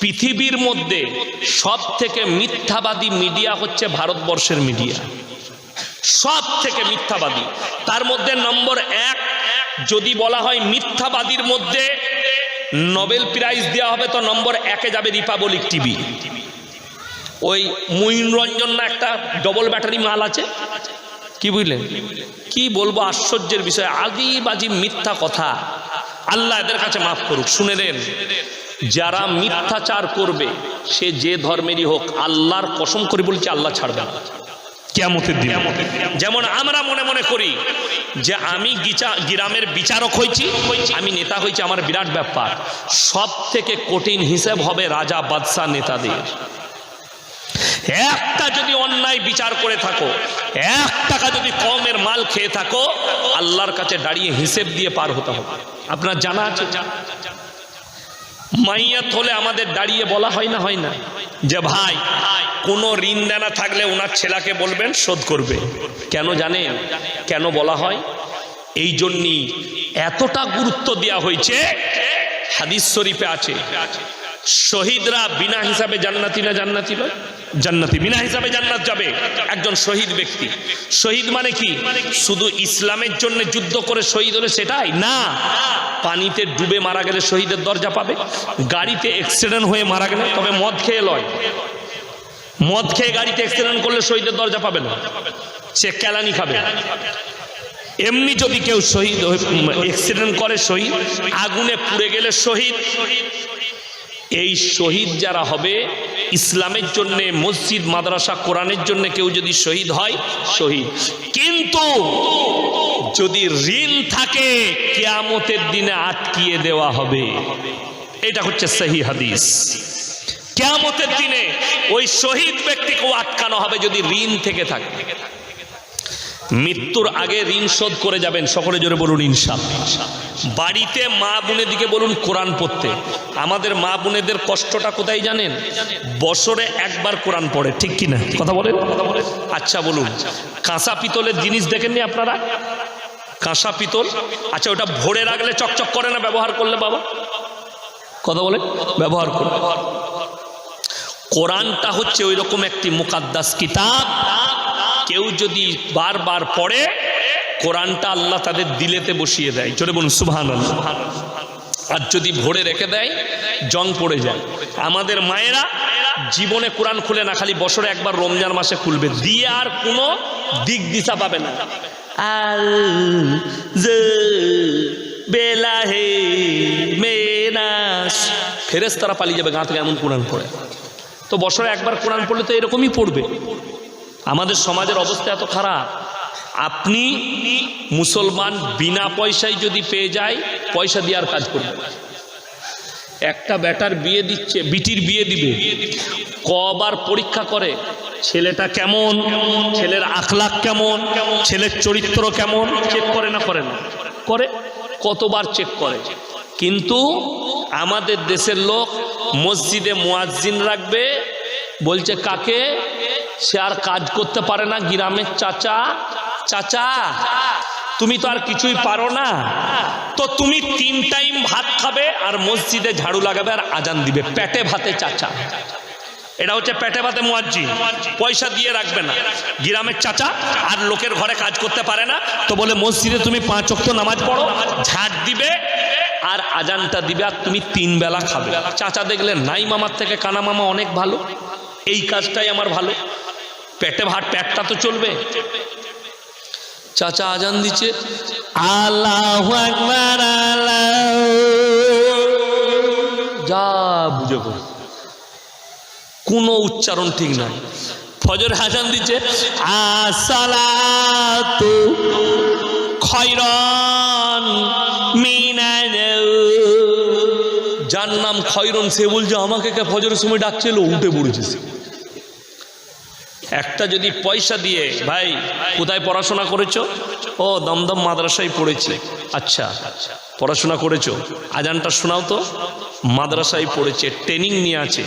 পৃথিবীর মধ্যে সব থেকে মিথ্যাবাদী মিডিয়া হচ্ছে ভারতবর্ষের মিডিয়া। সব থেকে মিথ্যাবাদী। তার মধ্যে নম্বর এক, যদি বলা হয় মিথ্যাবাদীর মধ্যে নোবেল প্রাইজ দেওয়া হবে, তো নম্বর একে যাবে রিপাবলিক টিভি। ওই মঈন রঞ্জন না একটা ডবল ব্যাটারি মাল আছে? কি বুঝলেন? কি বলব আশ্চর্যের বিষয়। আদি বাজি মিথ্যা কথা। আল্লাহ এদের কাছে মাফ করুক, শুনে নেন। যারা মিথ্যাচার করবে সে যে ধর্মেরই হোক আল্লাহর কসম করে বলছে আল্লাহ ছাড়বে না। কেমতের দিন। যেমন আমরা মনে মনে করি যে আমি গ্রামের বিচারক হয়েছি আমি নেতা হয়েছি আমার বিরাট ব্যাপার। সব থেকে কঠিন হিসেব হবে রাজা বাদশাহ নেতাদের। একটা যদি অন্যায় বিচার করে থাকো এক টাকা যদি কমের মাল খেয়ে থাকো আল্লাহর কাছে দাঁড়িয়ে হিসেব দিয়ে পার হতে হবে। আপনার জানা আছে? মাইয়াত হলে আমাদের দাঁড়িয়ে বলা হয় না হয় না? যে ভাই, কোনো ঋণ দেনা থাকলে ওনার ছেলেকে বলবেন, শোধ করবে। কেন জানেন? কেন বলা হয়? এই জন্যই এতটা গুরুত্ব দেওয়া হয়েছে, হাদিস শরীফে আছে, শহীদরা বিনা হিসাবে জান্নাতি না জান্নাতি নয়। জান্নাতি বিনা হিসাবে জান্নাত যাবে। একজন শহীদ ব্যক্তি। শহীদ মানে কি? শুধু ইসলামের জন্য যুদ্ধ করে শহীদ হলে সেটাই? না। পানিতে ডুবে মারা গেলে শহীদের দরজা পাবে। গাড়িতে অ্যাক্সিডেন্ট হয়ে মারা গেলে তবে মদ খেয়ে লয়। মদ খেয়ে গাড়িতে অ্যাক্সিডেন্ট করলে শহীদের দরজা পাবে না। সে কেলানি খাবে। এমনি যদি কেউ শহীদ অ্যাক্সিডেন্ট করে শহীদ, আগুনে পুড়ে গেলে শহীদ এই শহীদ যারা হবে, ইসলামের জন্য, মসজিদ, মাদ্রাসা, কোরআনের জন্য কেউ যদি শহীদ হয়, শহীদ। কিন্তু যদি ঋণ থাকে, কেয়ামতের দিনে আটকিয়ে দেওয়া হবে। এটা হচ্ছে সহি হাদিস। কেয়ামতের দিনে ওই শহীদ ব্যক্তিকেও আটকানো হবে যদি ঋণ থেকে থাকে। মৃত্যুর আগে ঋণ শোধ করে যাবেন। সকলে জোরে বলুন ইনসাফ বাড়িতে মা বোনের দিকে বলুন, কোরআন পড়তে। আমাদের মা বোনেদের কষ্টটা কোথায় জানেন? বছরে একবার কোরআন পড়ে, ঠিক কি না কথা বলেন? আচ্ছা বলুন। কাঁসা পিতলের জিনিস দেখেননি আপনারা? কাঁসা পিতল? আচ্ছা ওটা ভরে রাখলে চকচক করে না, ব্যবহার করলে বাবা? কথা বলে ব্যবহার করে কোরআনটা হচ্ছে ওই রকম একটি মুকাদ্দাস কিতাব কেউ যদি বারবার পড়ে, কোরআনটা আল্লাহ তাদের দিলেতে বসিয়ে দেয়। চলে বলুন সুবহান আর যদি ভরে রেখে দেয়, জং পড়ে যায়। আমাদের মায়েরা জীবনে কোরআন খুলে না, খালি বছরে একবার রমজান মাসে খুলবে। দিয়ে আর কোনো দিক দিশা পাবে না। আল বেলা হে ফেরেস তারা পালিয়ে যাবে গা থেকে, এমন কোরআন পড়ে। তো বছরে একবার কোরআন পড়লে তো এরকমই পড়বে। আমাদের সমাজের অবস্থা এত খারাপ। আপনি মুসলমান বিনা পয়সায় যদি পেয়ে যায়, পয়সা দেওয়ার কাজ করবে একটা ব্যাটার বিয়ে দিচ্ছে, বিটির বিয়ে দিবে। কবার পরীক্ষা করে, ছেলেটা কেমন, ছেলের আখলাখ কেমন, ছেলের চরিত্র কেমন চেক করে না করে না? করে, কতবার চেক করে। কিন্তু আমাদের দেশের লোক মসজিদে মোয়াজ্জিন রাখবে, বলছে, কাকে? সে আর কাজ করতে পারে না গ্রামের চাচা। চাচা, তুমি তো আর কিছুই পারো না। তো তুমি তিন টাইম ভাত খাবে আর মসজিদে ঝাড়ু লাগাবে আর আজান দিবে। পেটে ভাতে চাচা। এটা হচ্ছে পেটে ভাতে মুয়াজ্জিন। পয়সা দিয়ে রাখবে না। গ্রামের চাচা আর লোকের ঘরে কাজ করতে পারে না। তো বলে, মসজিদে তুমি পাঁচ অক্ত নামাজ পড়ো, ঝাড় দিবে আর আজানটা দিবে আর তুমি তিন বেলা খাবে। চাচা দেখলে নাই মামার থেকে কানা মামা অনেক ভালো। এই কাজটাই আমার ভালো। পেটে ভাত পেটটা তো চলবে। চাচা আজান দিচ্ছে। আল্লাহ আকবার আল্লাহ। যা বুঝে করো কোনো উচ্চারণ ঠিক নাই। ফজর হাসান দিচ্ছে। আসসালাতু খয়রন মিনাল। যার নাম খয়রন সে বলছে আমাকে কে ফজরের সময় ডাকছিল উঠে পড়েছে। একটা যদি পয়সা দিয়ে, ভাই, কোথায় পড়াশোনা করেছ? ও, দমদম মাদ্রাসায় পড়েছি। আচ্ছা পড়াশোনা করেছ? আজানটা শোনাও তো। মাদ্রাসায় পড়েছে ট্রেনিং নিয়ে আছে।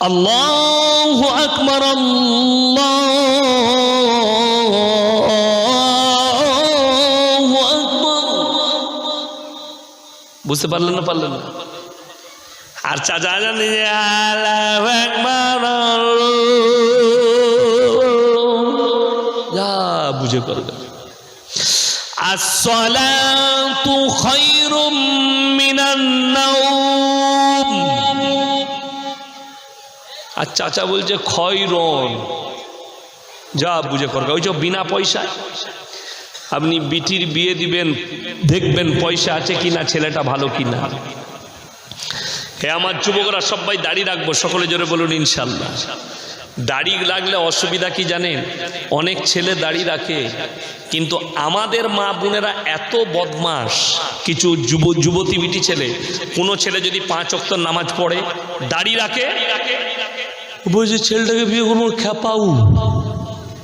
আল্লাহ আকবর বুঝতে পারলেন না পারলেন না? আর চাচা জানি আল্লাহু আকবার বুঝে নাওম। আর চাচা বলছে, খয়রন। যা বুঝে করবে ওই যে বিনা পয়সায়। আপনি বিটির বিয়ে দিবেন, দেখবেন পয়সা আছে কিনা, ছেলেটা ভালো কিনা। হ্যাঁ আমার যুবকরা, সবাই দাঁড়িয়ে রাখব, সকলে জোরে বলুন, ইনশাল্লাহ। দাড়ি লাগলে অসুবিধা কি জানেন? অনেক ছেলে দাড়ি রাখে, কিন্তু আমাদের মা বোনেরা এত বদমাস কিছু যুব যুবতী বিটি ছেলে, কোনো ছেলে যদি পাঁচ অক্তর নামাজ পড়ে, দাড়ি রাখে? বলছে ছেলেটাকে বিয়ে করব খ্যাপাউ।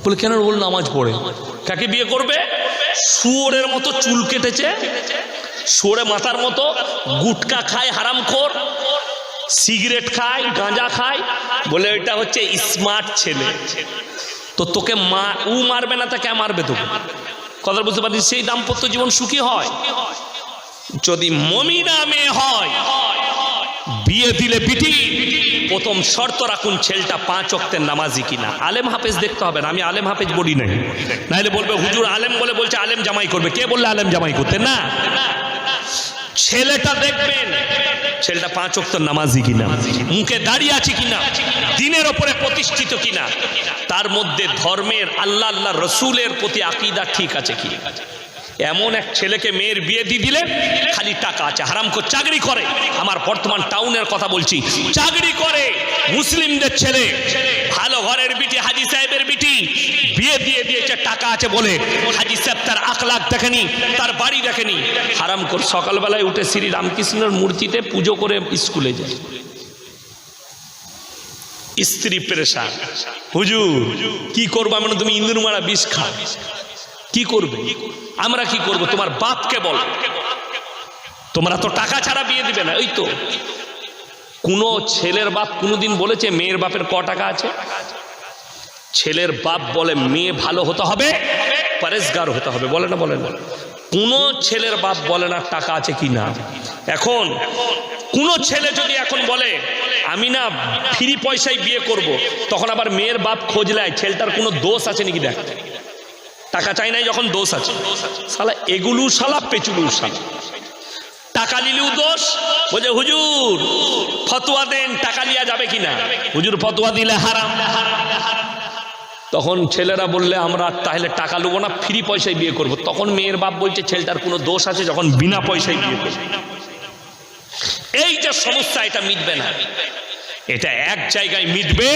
বলে, কেন বল নামাজ পড়ে? কাকে বিয়ে করবে? শুয়োরের মতো চুল কেটেছে, শুয়োরে মাথার মতো গুটকা খায় হারামখোর। সিগারেট খায়, গাঁজা খায়, বলে এটা হচ্ছে স্মার্ট ছেলে। তো তোকে মা, উ মারবে না তা কে মারবে তোকে কথা বুঝতে পারছিস? সেই দাম্পত্য জীবন সুখী হয়। যদি মমিনা মেয়ে হয়, বিয়ে দিলে বিটি প্রথম শর্ত রাখুন, ছেলেটা পাঁচ অক্তের নামাজি কিনা। আলেম হাফেজ দেখতে হবে না, আমি আলেম হাফেজ বলি নাই। নাহলে বলবে, হুজুর আলেম বলে বলছে, আলেম জামাই করবে। কে বললে আলেম জামাই করতে? না। ছেলেটা দেখবেন, ছেলেটা পাঁচ অক্ত নামাজি কিনা, মুখে দাঁড়িয়ে আছে কিনা, দিনের ওপরে প্রতিষ্ঠিত কিনা, তার মধ্যে ধর্মের, আল্লাহ আল্লাহ রসুলের প্রতি আকিদা ঠিক আছে কি? এমন এক ছেলেকে মেয়ের বিয়ে দিয়ে দিলে খালি টাকা আছে হারাম করে চাকরি করে। আমার বর্তমান টাউনের কথা বলছি চাকরি করে মুসলিমদের ছেলে ভালো ঘরের বিটি হাজি সাহেবের বিটি বিয়ে দিয়ে দিয়েছে টাকা আছে বলে। হাজি সাহেব তার আখলাখ দেখেনি তার বাড়ি দেখেনি। হারাম কর সকালবেলায় উঠে শ্রী রামকৃষ্ণের মূর্তিতে পুজো করে স্কুলে যায়। স্ত্রী প্রেশার হুজুর কি করব আমি বললাম, তুমি ইন্দুর মারা বিষ খা কি করবে? আমরা কি করব? তোমার বাপকে বল। তোমরা তো টাকা ছাড়া বিয়ে দিবে না ওই তো। কোনো ছেলের বাপ কোনোদিন বলেছে মেয়ের বাপের ক টাকা আছে? ছেলের বাপ বলে মেয়ে ভালো হতে হবে, পরেশগার হতে হবে, বলে না বলে না। কোনো ছেলের বাপ বলে না টাকা আছে কি না। এখন কোনো ছেলে যদি এখন বলে, আমি না ফ্রি পয়সায় বিয়ে করব। তখন আবার মেয়ের বাপ খোঁজ নেয়, ছেলেটার কোনো দোষ আছে নাকি দেখ। টাকা চাই নাই যখন দোষ আছে। শালা, এগুলো শালা, পেচুলু শালা। টাকা নিলেও দোষ, বলছে, হুজুর, ফতোয়া দেন, টাকা লিয়া যাবে কিনা? হুজুর, ফতোয়া দিলে হারাম। তখন ছেলেরা বললে, আমরা তাহলে টাকা নেব না, ফ্রি পয়সায় বিয়ে করব। তখন মেয়ের বাপ বলছে, ছেলেটার কোনো দোষ আছে যখন বিনা পয়সায় বিয়ে করবে? এই যে সমস্যা, এটা মিটবে না। এটা এক জায়গায় মিটবে,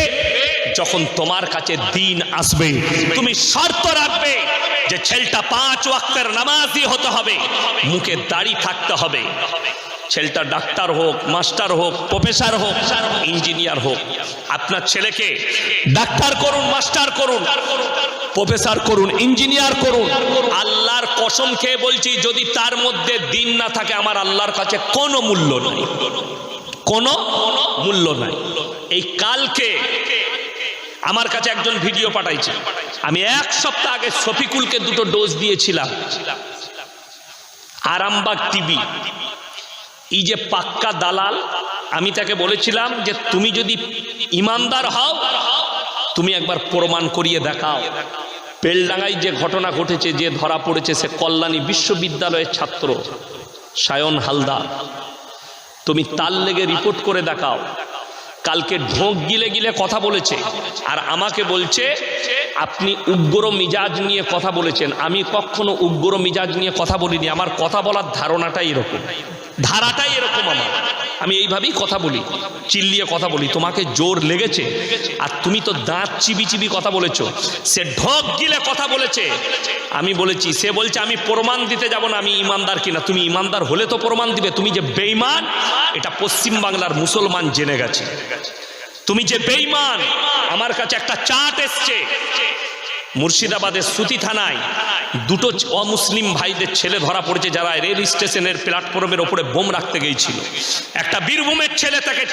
যখন তোমার কাছে দিন আসবে, তুমি শর্ত রাখবে। যে ছেলেটা পাঁচ ওয়াক্তের নামাজি হতে হবে, মুখে দাড়ি থাকতে হবে। ছেলেটা ডাক্তার হোক, মাস্টার হোক, প্রফেসর হোক, ইঞ্জিনিয়ার হোক, আপনার ছেলেকে ডাক্তার করুন, মাস্টার করুন, প্রফেসর করুন, ইঞ্জিনিয়ার করুন। আল্লাহর কসম খেয়ে বলছি, যদি তার মধ্যে দিন না থাকে, আমার আল্লাহর কাছে কোনো মূল্য নাই। কোনো মূল্য নাই। এই কালকে আমার কাছে একজন ভিডিও পাঠাইছে। আমি এক সপ্তাহ আগে শফিকুলকে দুটো ডোজ দিয়েছিলাম। আরামবাগ টিভি। এই যে পাক্কা দালাল, আমি তাকে বলেছিলাম যে তুমি যদি ইমানদার হও, তুমি একবার প্রমাণ করিয়ে দেখাও। বেলডাঙ্গায় যে ঘটনা ঘটেছে, যে ধরা পড়েছে, সে কল্যাণী বিশ্ববিদ্যালয়ের ছাত্র, সায়ন হালদার। তুমি তার লেগে রিপোর্ট করে দেখাও। কালকে ঢোক গিলে গিলে কথা বলেছে। আর আমাকে বলছে, আপনি উগ্র মিজাজ নিয়ে কথা বলেছেন। আমি কখনো উগ্র মিজাজ নিয়ে কথা বলিনি। আমার কথা বলার ধারণাটাই এরকম। ধারাটাই এরকম আমার। আমি এইভাবেই কথা বলি, চিল্লিয়ে কথা বলি, তোমাকে জোর লেগেছে, আর তুমি তো দাঁত চিবি চিবি কথা বলেছ, সে ঢোক গিলে কথা বলেছে। আমি বলেছি, সে বলছে, আমি প্রমাণ দিতে যাব না, আমি ইমানদার কিনা। তুমি ইমানদার হলে তো প্রমাণ দিবে, তুমি যে বেইমান এটা পশ্চিম বাংলার মুসলমান জেনে গেছে। তুমি যে বেইমান আমার কাছে একটা চাট এসছে। মুর্শিদাবাদের সুতি থানায় দুটো অমুসলিম ভাইদের ছেলে ধরা পড়েছে যারা রেল স্টেশনের প্ল্যাটফর্মের ওপরে বোম রাখতে গিয়েছিল। একটা বীরভূমের ছেলে তাকে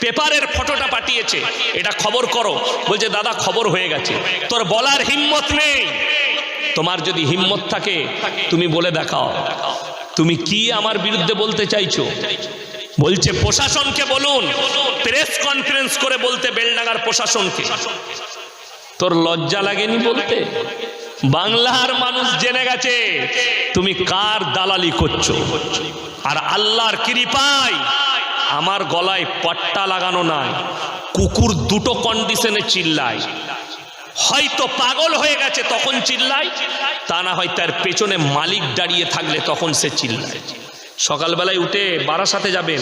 পেপারের ফটোটা পাঠিয়েছে। এটা খবর করো। বলছে, দাদা, খবর হয়ে গেছে। তোর বলার হিম্মত নেই। তোমার যদি হিম্মত থাকে, তুমি বলে দেখাও। তুমি কি আমার বিরুদ্ধে বলতে চাইছো? বলছে, প্রশাসনকে বলুন। প্রেস কনফারেন্স করে বলতে বেলডাঙ্গার প্রশাসনকে। তোর লজ্জা লাগেনি বলতে? বাংলার মানুষ জেনে গেছে, তুমি কার দালালি করছ? আর আল্লাহর কৃপায় আমার গলায় পট্টা লাগানো নাই, কুকুর দুটো কন্ডিশনে চিল্লায়। হয়তো পাগল হয়ে গেছে তখন চিল্লায়, তা না হয় তার পেছনে মালিক দাঁড়িয়ে থাকলে তখন সে চিল্লায়। সকালবেলায় উঠে বারাসাতে যাবেন।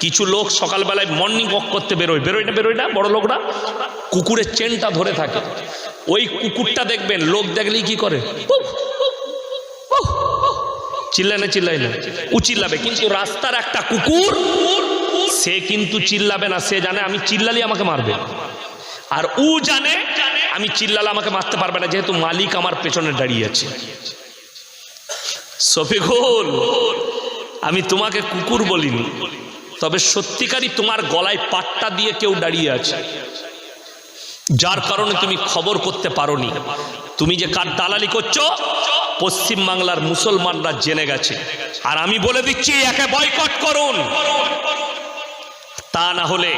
কিছু লোক সকালবেলায় মর্নিং ওয়াক করতে বেরোয়। বেরোয় না বেরোয় না, বড় লোকরা? কুকুরের চেনটা ধরে থাকে। ওই কুকুরটা দেখবেন, লোক দেখলেই কি করে। চিল্লায় না চিল্লাই না? ও চিল্লাবে, কিন্তু রাস্তার একটা কুকুর, সে কিন্তু চিল্লাবে না। সে জানে আমি চিল্লালি আমাকে মারবে। আর উ জানে, আমি চিল্লালে আমাকে মারতে পারবে না, যেহেতু মালিক আমার পেছনে দাঁড়িয়ে আছে। শফিকুল আমি তোমাকে কুকুর বলিনি, তবে সত্যিকারই তোমার গলায় পাট্টা দিয়ে কেউ দাঁড়িয়ে আছে। যার কারণে তুমি খবর করতে পারোনি। তুমি যে কার দালালি করছ, পশ্চিম বাংলার মুসলমানরা জেনে গেছে। আর আমি বলে দিচ্ছি, একে বয়কট করুন। তা না হলে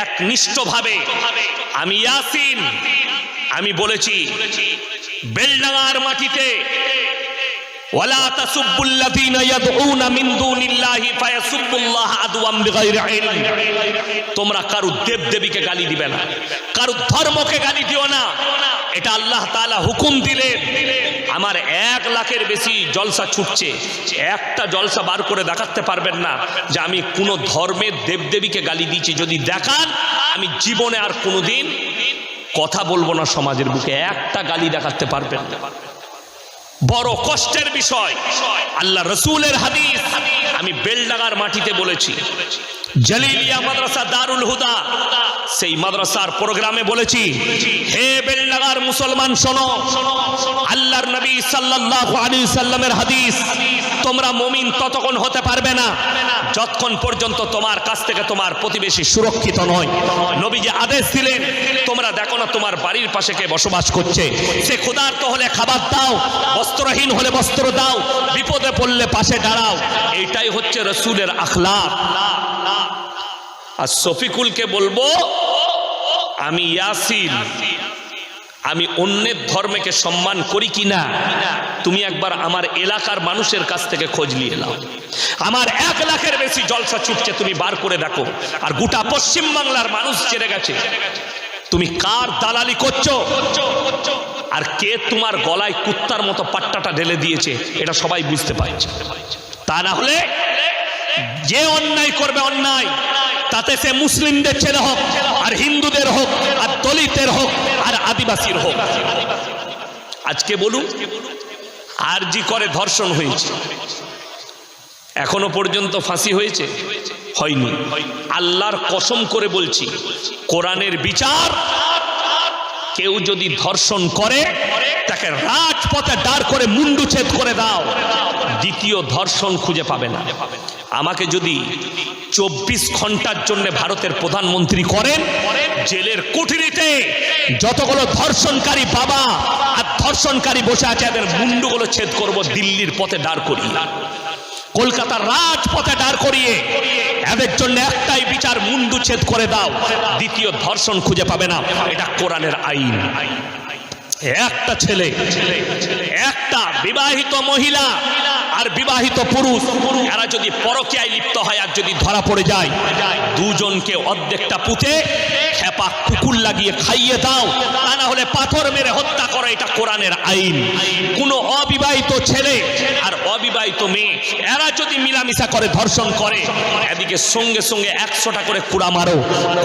একনিষ্ঠভাবে আমি ইয়াসিন, আমি বলেছি, বেলডাঙ্গার মাটিতে ওয়ালা তাসুব্বুল্লাযীনা ইয়াদউনা মিন দুনিল্লাহি ফায়াসুব্বুল্লাহ আদওয়াম বিগাইরি ইলম। তোমরা কারু দেব দেবীকে গালি দিবে না কারু ধর্মকে গালি দিও না। এটা আল্লাহ তাআলা হুকুম দিলেন। আমার এক লাখের বেশি জলসা ছুটছে। একটা জলসা বার করে দেখাতে পারবেন না যে আমি কোনো ধর্মের দেবদেবীকে গালি দিয়েছি। যদি দেখান, আমি জীবনে আর কোনোদিন কথা বলব না সমাজের বুকে। একটা গালি দেখাতে পারবেন না। বড় কষ্টের বিষয়। আল্লাহ রসুলের হাদিস আমি বেলডাঙ্গার মাটিতে বলেছি। জলিলিয়া মাদ্রাসা দারুল হুদা। সেই মাদ্রাসার প্রোগ্রামে বলেছি, হে বেলডাঙ্গার মুসলমান শোনো, আল্লাহর নবী সাল্লাল্লাহু আলাইহি সাল্লামের হাদিস, তোমরা মুমিন ততক্ষণ হতে পারবে না, যতক্ষণ পর্যন্ত তোমার কাছ থেকে তোমার প্রতিবেশী সুরক্ষিত নয়। নবী যে আদেশ দিলেন, তোমরা দেখো না তোমার বাড়ির পাশে কে বসবাস করছে। সে ক্ষুধার্ত হলে খাবার দাও, বস্ত্রহীন হলে বস্ত্র দাও, বিপদে পড়লে পাশে দাঁড়াও। এইটাই হচ্ছে রসুলের আখলাক। আর শফিকুলকে বলব, আমি ইয়াসিন। আমি অন্যের ধর্মকে সম্মান করি কি না, তুমি একবার আমার এলাকার মানুষের কাছ থেকে খোঁজ নিয়ে নাও। আমার এক লাখের বেশি জলসা ছুটছে তুমি বার করে দেখো আর গোটা পশ্চিম বাংলার মানুষ জেনে গেছে। তুমি কার দালালি করছ? আর কে তোমার গলায় কুত্তার মতো পাট্টাটা ঢেলে দিয়েছে, এটা সবাই বুঝতে পারছে। তা না হলে যে অন্যায় করবে অন্যায়। তাতে সে মুসলিমদের ছেলে হোক, আর হিন্দুদের হোক, আর দলিতের হোক, আর আদিবাসীর হোক। আজকে বলুন, আর জি করে ধর্ষণ হয়েছে। এখনও পর্যন্ত ফাঁসি হয়েছে? হয়নি। আল্লাহর কসম করে বলছি, কোরআনের বিচার, কেউ যদি ধর্ষণ করে, তাকে রাজপথে দাঁড় করে মুন্ডু ছেদ করে দাও। দ্বিতীয় ধর্ষণ খুঁজে পাবে না। আমাকে যদি চব্বিশ ঘণ্টার জন্য ভারতের প্রধানমন্ত্রী করেন জেলের কুঠিরিতে। যতগুলো ধর্ষণকারী বাবা আর ধর্ষণকারী বসে আছে, এদের মুন্ডুগুলো ছেদ করব, দিল্লির পথে দাঁড় করি কলকাতার রাজপথে দাঁড় করিয়ে। এদের জন্য একটাই বিচার, মুন্ডু ছেদ করে দাও। দ্বিতীয় ধর্ষণ খুঁজে পাবে না। এটা কোরআনের আইন। একটা ছেলে, একটা বিবাহিত মহিলা আর বিবাহিত পুরুষ, এরা যদি পরকীয়ায় লিপ্ত হয় আর যদি ধরা পড়ে যায়, দুজনকে অর্ধেকটা পুঁতে খেপা কুকুর লাগিয়ে খাইয়ে দাও। তা না হলে পাথর মেরে হত্যা করা, এটা কোরআনের আইন। কোনো অবিবাহিত ছেলে আর অবিবাহিত মেয়ে, এরা যদি মিলামিশা করে, ধর্ষণ করে, এদিকে সঙ্গে সঙ্গে একশোটা করে কুড়া মারো।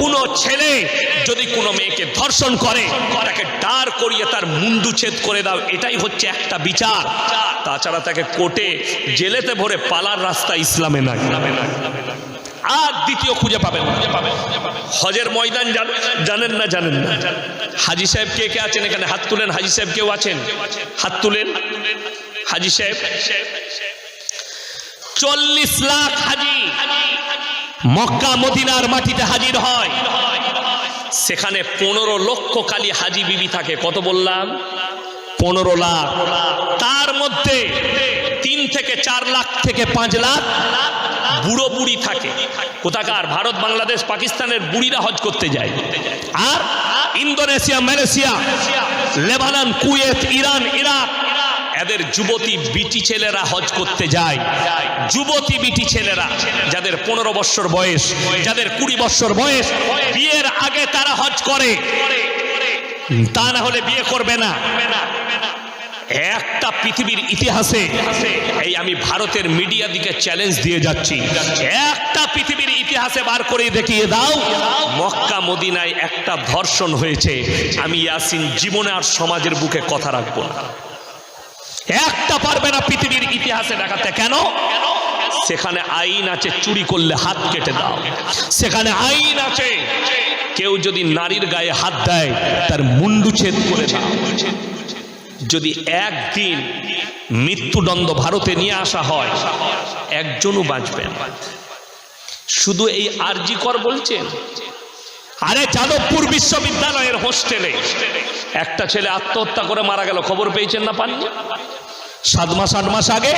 কোনো ছেলে যদি কোনো মেয়েকে ধর্ষণ করে, তাকে ডার করিয়ে তার মুন্ডু ছেদ করে দাও, এটাই হচ্ছে একটা বিচার। তাছাড়া তাকে কোর্টে জেলেতে ভরে পালার রাস্তা ইসলামে নাই। আর দ্বিতীয় খুঁজে পাবেন হজের ময়দান জানেন না জানেন না। হাজি সাহেব কে কে আছেন এখানে? হাত তুলেন, হাজি সাহেব কেউ আছেন? হাত তুলেন। হাজি সাহেব। চল্লিশ লাখ হাজি মক্কা, মদিনার মাটিতে হাজির হয়। সেখানে পনেরো লক্ষ কালী হাজি বিবি থাকে। কত বললাম? পনেরো লাখ। তার মধ্যে থেকে চার লাখ থেকে পাঁচ লাখ বুড়ো বুড়ি থাকে। কোথাকার? ভারত, বাংলাদেশ, পাকিস্তানের বুড়িরা হজ করতে যায়। আর Indonesia, Malaysia, Lebanon, Kuwait, Iran, Iraq, এদের যুবতী বিটি ছেলেরা হজ করতে যায়। যুবতী বিটি ছেলেরা যাদের পনেরো বছর বয়স, যাদের কুড়ি বছর বয়স, বিয়ের আগে তারা হজ করে। তা না হলে বিয়ে করবে না। একটা পৃথিবীর ইতিহাসে এই আমি ভারতের মিডিয়া দিকে চ্যালেঞ্জ দিয়ে যাচ্ছি। একটা পৃথিবীর ইতিহাসে বার করে দেখিয়ে দাও, মক্কা মদিনায় একটা ধর্ষণ হয়েছে। আমি ইয়াসিন জীবনে আর সমাজের বুকে কথা রাখব না। একটা পারবে না পৃথিবীর ইতিহাসে দেখাতে। কেন? সেখানে আইন আছে, চুরি করলে হাত কেটে দাও। সেখানে আইন আছে, কেউ যদি নারীর গায়ে হাত দেয়, তার মুন্ডু ছেদ করে দাও। যদি একদিন মৃত্যুদণ্ড ভারতে নিয়ে আসা হয়, একজনও বাঁচবেন শুধু এই আরজি কর বলছেন? আরে যাদবপুর বিশ্ববিদ্যালয়ের হোস্টেলে একটা ছেলে আত্মহত্যা করে মারা গেল, খবর পেয়েছেন না পাননি? সাত মাস, আট মাস আগে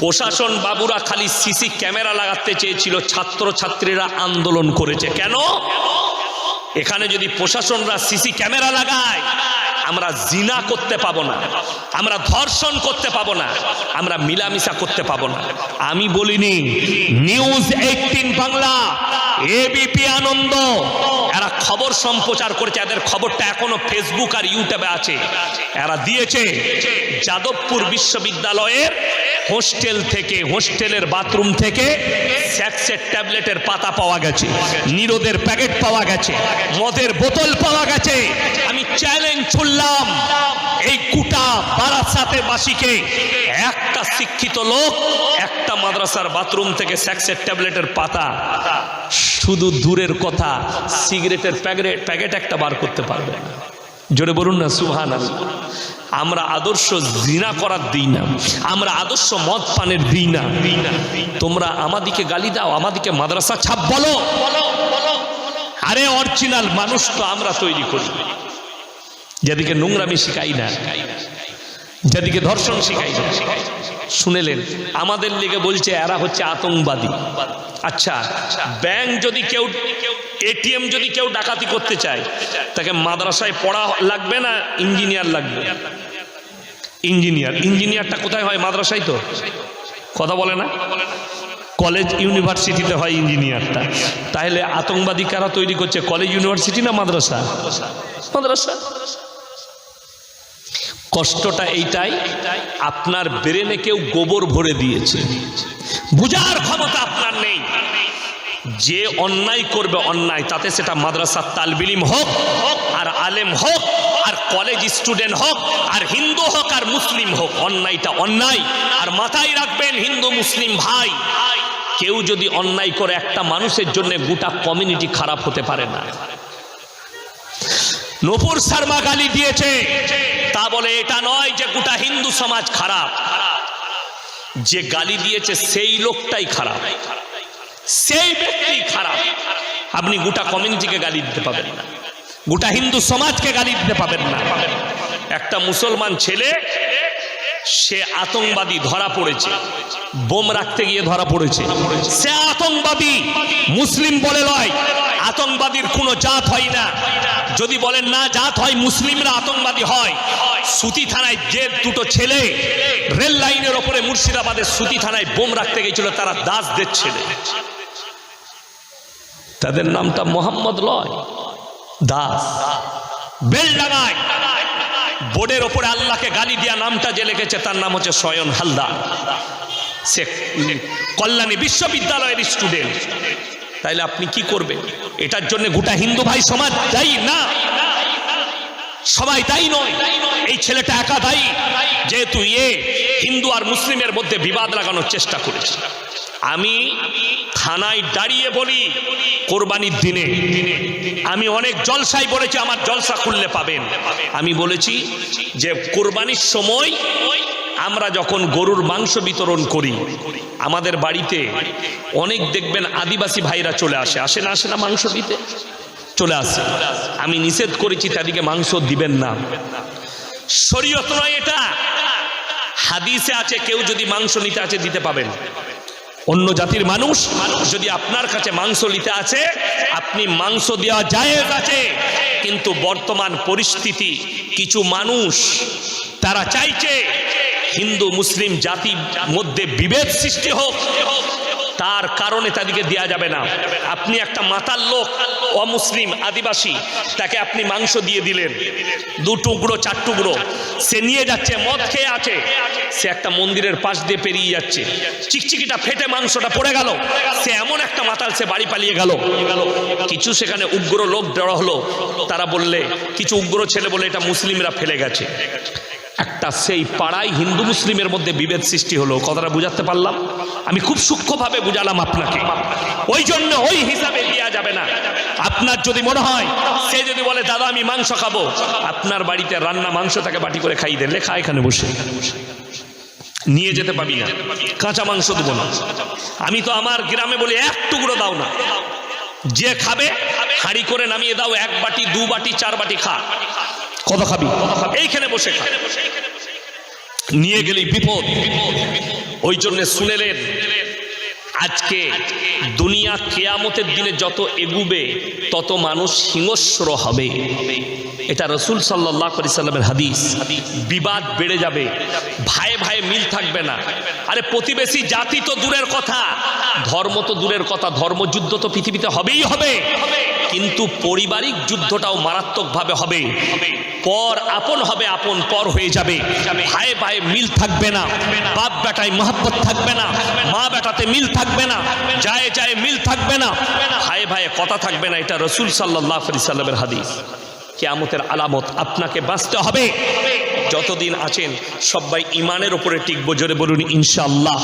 প্রশাসন বাবুরা খালি সিসি ক্যামেরা লাগাতে চেয়েছিল ছাত্র ছাত্রীরা আন্দোলন করেছে। কেন? এখানে যদি প্রশাসনরা সিসি ক্যামেরা লাগায় আমরা জিনা করতে পাবো না। আমরা ধর্ষণ করতে পাবো না। আমরা মিলামিশা করতে পাবো না। আমি বলিনি, news eighteen Bangla, ABP Ananda. এরা খবর সম্প্রচার করেছে, এদের খবরটা এখনও ফেসবুক আর ইউটিউবে আছে। এরা দিয়েছে, যাদবপুর বিশ্ববিদ্যালয়ের হোস্টেল থেকে, হোস্টেলের বাথরুম থেকে স্যাক্সের ট্যাবলেটের পাতা পাওয়া গেছে, নিরোদের প্যাকেট পাওয়া গেছে, মদের বোতল পাওয়া গেছে। আমি চ্যালেঞ্জ ছুড়লাম এই কুটা বারাসাতে বাসীকে একটা শিক্ষিত লোক, একটা মাদ্রাসার বাথরুম থেকে স্যাক্সের ট্যাবলেটের পাতা। শুধু দূরের কথা, সিগারেটের প্যাকেট প্যাকেট একটা বার করতে পারবে না। জোরে বলুন না সুহান আমরা আদর্শ জিনা করার দিই না। আমরা আদর্শ মদ পানের দিই না। তোমরা আমাদিকে গালি দাও, আমাদিকে মাদ্রাসা ছাপ বলো। আরে অরিজিনাল মানুষ তো আমরা তৈরি করি। যেদিকে নোংরামি শিখাই না, যেদিকে ধর্ষণ শিখাই না। শুনেলেন, আমাদের লেগে বলছে এরা হচ্ছে আতঙ্কবাদী। আচ্ছা ব্যাংক যদি কেউ, এটিএম যদি কেউ ডাকাতি করতে চায়, তাকে মাদ্রাসায় পড়া লাগবে না, ইঞ্জিনিয়ার লাগবে? ইঞ্জিনিয়ার, ইঞ্জিনিয়ারটা কোথায় হয় মাদ্রাসায় তো? কথা বলে না? কলেজ ইউনিভার্সিটিতে হয় ইঞ্জিনিয়ারটা। তাহলে আতঙ্কবাদী কারা তৈরি করছে, কলেজ ইউনিভার্সিটি না মাদ্রাসা? মাদ্রাসা। কষ্টটা এইটাই, আপনার ব্রেনে কেউ গোবর ভরে দিয়েছে। বুঝার ক্ষমতা আপনার নেই। যে অন্যায় করবে অন্যায়, তাতে সেটা মাদ্রাসার তালবিলিম হোক, আর আলেম হোক, আর কলেজ স্টুডেন্ট হোক, আর হিন্দু হোক, আর মুসলিম হোক, অন্যায়টা অন্যায়। আর মাথায় রাখবেন, হিন্দু, মুসলিম ভাই, কেউ যদি অন্যায় করে, একটা মানুষের জন্য গোটা কমিউনিটি খারাপ হতে পারে না। নপুর শর্মা গালি দিয়েছে। তা বলে এটা নয় যে গোটা হিন্দু সমাজ খারাপ। যে গালি দিয়েছে সেই লোকটাই খারাপ। সেই ব্যক্তি খারাপ। আপনি গোটা কমিউনিটিকে গালি দিতে পাবেন না। গোটা হিন্দু সমাজকে গালি দিতে পাবেন না। একটা মুসলমান ছেলে সে আতঙ্কবাদী ধরা পড়েছে। বোম রাখতে গিয়ে ধরা পড়েছে। সে আতঙ্কবাদী। মুসলিম বলে লয়, আতঙ্কবাদীর কোনো জাত হয় না। যদি বলেন না জাত হয়, মুসলিমরা আতঙ্কবাদী হয়। সুতি থানায় যে দুটো ছেলে রেল লাইনের ওপরে মুর্শিদাবাদের সুতি থানায় বোম রাখতে গেছিল তারা দাসদের ছেলে। তাদের নামটা মোহাম্মদ লয়। দাস। বেলডাঙায় বোর্ডের ওপরে আল্লাহকে গালি দিয়া নামটা যে লিখেছে, তার নাম হচ্ছে স্বয়ন হালদার। সে কল্যাণী বিশ্ববিদ্যালয়ের স্টুডেন্ট তাইলে আপনি কি করবেন? এটার জন্য গোটা হিন্দু ভাই সমাজ দায়ী না? সবাই দায়ী নয়। এই ছেলেটা একা দায়ী। যেহেতু এ হিন্দু আর মুসলিমের মধ্যে বিবাদ লাগানোর চেষ্টা করেছে। আমি থানায় দাঁড়িয়ে বলি, কোরবানির দিনে। আমি অনেক জলসাই বলেছি, আমার জলসা খুললে পাবেন। আমি বলেছি যে, কোরবানির সময় আমরা যখন গরুর মাংস বিতরণ করি, আমাদের বাড়িতে অনেক দেখবেন আদিবাসী ভাইরা চলে আসে। আসে না আসে না মাংস দিতে? চলে আসে। আমি নিষেধ করেছি, তাদেরকে মাংস দিবেন না। শরীয়ত নয় এটা। হাদিসে আছে, কেউ যদি মাংস নিতে আছে দিতে পাবেন। অন্য জাতির মানুষ যদি আপনার কাছে মাংস নিতে আছে আপনি মাংস দেওয়া যায় কাছে কিন্তু বর্তমান পরিস্থিতি, কিছু মানুষ তারা চাইছে হিন্দু, মুসলিম জাতির মধ্যে বিভেদ সৃষ্টি হোক। তার কারণে তাদেরকে দেওয়া যাবে না। আপনি একটা মাতাল লোক, অমুসলিম, আদিবাসী, তাকে আপনি মাংস দিয়ে দিলেন। দু টুকরো, চার টুকরো। সে নিয়ে যাচ্ছে, মদ খেয়ে আছে। সে একটা মন্দিরের পাশ দিয়ে পেরিয়ে যাচ্ছে। চিকচিকিটা ফেটে মাংসটা পড়ে গেল। সে এমন একটা মাতাল, সে বাড়ি পালিয়ে গেল। কিছু সেখানে উগ্র লোক জড়ো হলো। তারা বললে, কিছু উগ্র ছেলে বলে এটা মুসলিমরা ফেলে গেছে। একটা সেই পাড়ায় হিন্দু মুসলিমের মধ্যে বিভেদ সৃষ্টি হলো। কথাটা বুঝাতে পারলাম? আমি খুব সূক্ষ্মভাবে বুঝালাম আপনাকে। ওই জন্য ওই হিসাবে দেওয়া যাবে না। আপনার যদি মনে হয়, সে যদি বলে, দাদা, আমি মাংস খাব। আপনার বাড়িতে রান্না মাংস তাকে বাটি করে খাই দেন। লেখা এখানে বসে। নিয়ে যেতে পাবি না। কাঁচা মাংস দেবো না। আমি তো আমার গ্রামে বলি এক টুকরো দাও না। যে খাবে, হাঁড়ি করে নামিয়ে দাও। এক বাটি, দু বাটি, চার বাটি খা। কত খাবি? এইখানে বসে খা। নিয়ে গেলি বিপদ। ওই জন্য শুনেলেন, আজকে দুনিয়া কেয়ামতের দিনে যত এগুবে, তত মানুষ হিংস্র হবে। এটা রসুল সাল্লাহ সাল্লামের হাদিস। বিবাদ বেড়ে যাবে, ভাই ভাই মিল থাকবে না। আরে প্রতিবেশী জাতি তো দূরের কথা, ধর্ম তো দূরের কথা, ধর্মযুদ্ধ তো পৃথিবীতে হবেই হবে। কিন্তু পারিবারিক যুদ্ধটাও মারাত্মকভাবে হবে। পর আপন হবে, আপন পর হয়ে যাবে। ভাই ভাই মিল থাকবে না। বাপ বেটায় মহাব্বত থাকবে না। মা বেটাতে মিল থাকবে না। যায় যায় মিল থাকবে না। ভাই ভাই কথা থাকবে না। এটা রসুল সাল্লাহ সাল্লামের হাদিস। কেয়ামতের আলামত আপনাকে বাঁচতে হবে। যতদিন আছেন, সবাই ইমানের ওপরে টিকবো জোরে বলুন ইনশাল্লাহ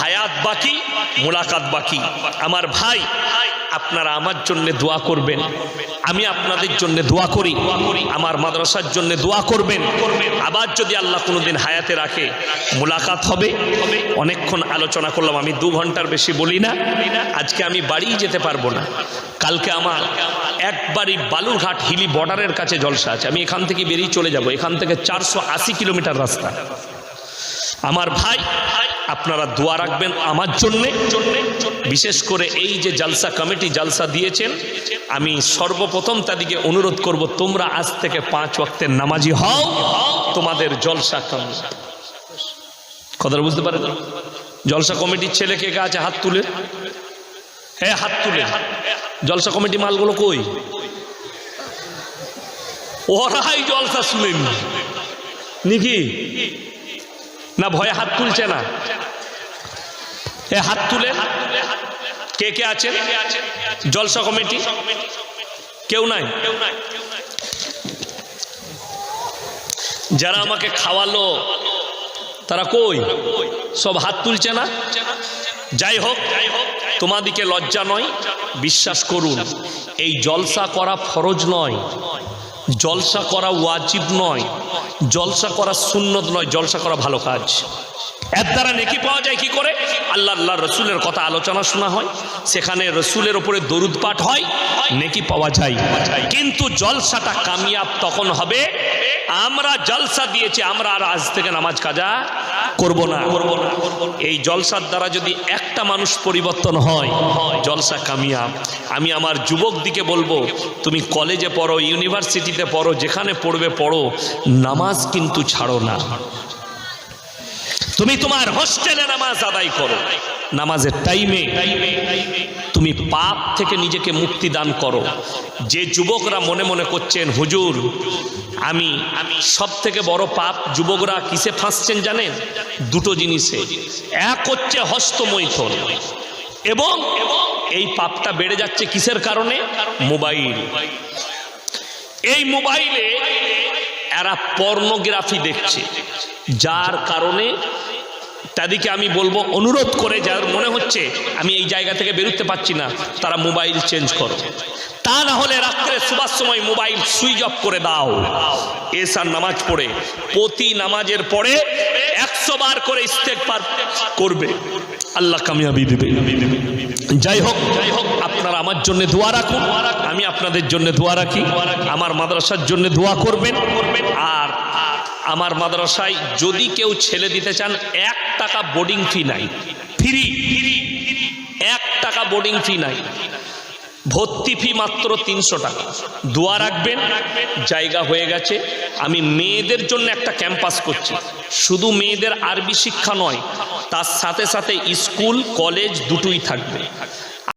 হায়াত বাকি, মোলাকাত বাকি। আমার ভাই, আপনারা আমার জন্য দোয়া করবেন। আমি আপনাদের জন্য দোয়া করি। আমার মাদ্রাসার জন্য দোয়া করবেন। আবার যদি আল্লাহ কোনোদিন হায়াতে রাখে, মোলাকাত হবে। অনেকক্ষণ আলোচনা করলাম, আমি দু ঘণ্টার বেশি বলি না। আজকে আমি বাড়ি যেতে পারব না। কালকে আমার একবারই বালুরঘাট হিলি বর্ডারের কাছে জলসা আছে। আমি এখান থেকে বেরিয়ে চলে যাব। এখান থেকে চারশো আশি কিলোমিটার রাস্তা। আমার ভাই, আপনারা দোয়া রাখবেন আমার জন্যে। বিশেষ করে এই যে জালসা কমিটি জালসা দিয়েছেন, আমি সর্বপ্রথম তাদেরকে অনুরোধ করব, তোমরা আজ থেকে পাঁচ ওয়াক্তের নামাজি হও, তোমাদের জলসা কম। কথাটা বুঝতে পারে জলসা কমিটির ছেলে কে কে আছে? হাত তুলে। হ্যাঁ হাত তুলে। জলসা কমিটি মালগুলো কই? ওরাই জলসা শুনেনি। নাকি? না, ভয়ে হাত তুলছে না। এ হাত তুলে। কে কে আছে জলসা কমিটি। কেউ নাই? যারা আমাকে খাওয়ালো, তারা কই? সব হাত তুলছে না? যাই হোক, তোমাদিকে লজ্জা নয়। বিশ্বাস করুন, এই জলসা করা ফরজ নয়। জলসা করা ওয়াজিব নয়, জলসা করা সুন্নত নয়, জলসা করা ভালো কাজ। এর দ্বারা নেকি পাওয়া যায় কি করে? আল্লাহ আল্লাহ রসুলের কথা আলোচনা শোনা হয়, সেখানে রসুলের ওপরে দরুদ পাঠ হয়, নেকি পাওয়া যায়। কিন্তু জলসাটা কামিয়াব তখন হবে আমরা জলসা দিয়েছি, আমরা আর আজ থেকে নামাজ কাজা করব না। করব না এই জলসার দ্বারা যদি একটা মানুষ পরিবর্তন হয়, জলসা কামিয়াব। আমি আমার যুবক দিকে বলব, তুমি কলেজে পড়ো, ইউনিভার্সিটিতে পড়ো, যেখানে পড়বে পড়ো, নামাজ কিন্তু ছাড়ো না। তুমি তোমার হোস্টেলে নামাজ আদায় করো। নামাজের টাইমে তুমি পাপ থেকে নিজেকে মুক্তি দান করো। যে যুবকরা মনে মনে করছেন, হুজুর, আমি সব থেকে বড় পাপ যুবকরা কিসে ফাঁসছেন জানেন? দুটো জিনিসে। এক হচ্ছে হস্তমৈথন। এবং এই পাপটা বেড়ে যাচ্ছে কিসের কারণে? মোবাইল। এই মোবাইলে এরা পর্নোগ্রাফি দেখছে। যার কারণে তাদেরকে আমি বলব, অনুরোধ করে যার মনে হচ্ছে, আমি এই জায়গা থেকে বেরোতে পারছি না, তারা মোবাইল চেঞ্জ করো। তা না হলে রাত্রে সুবাস সময় মোবাইল সুইচ অফ করে দাও। এসার নামাজ পড়ে, প্রতি নামাজের পরে একশো বার করে ইস্তেক পার করবে। আল্লাহ কামিয়াবি দেবে। যাই হোক যাই হোক, আপনারা আমার জন্য দোয়া রাখুন, আমি আপনাদের জন্য দোয়া রাখি, আমার মাদ্রাসার জন্য দোয়া করবেন, আর আমার মাদ্রাসায় যদি কেউ ছেলে দিতে চান, এক টাকা বোর্ডিং ফি নাই। ফ্রি এক টাকা বোর্ডিং ফি নাই। ভর্তি ফি মাত্র তিনশো টাকা। দোয়া রাখবেন, জায়গা হয়ে গেছে। আমি মেয়েদের জন্য একটা ক্যাম্পাস করছি। শুধু মেয়েদের আরবি শিক্ষা নয়, তার সাথে সাথে স্কুল, কলেজ দুটোই থাকবে।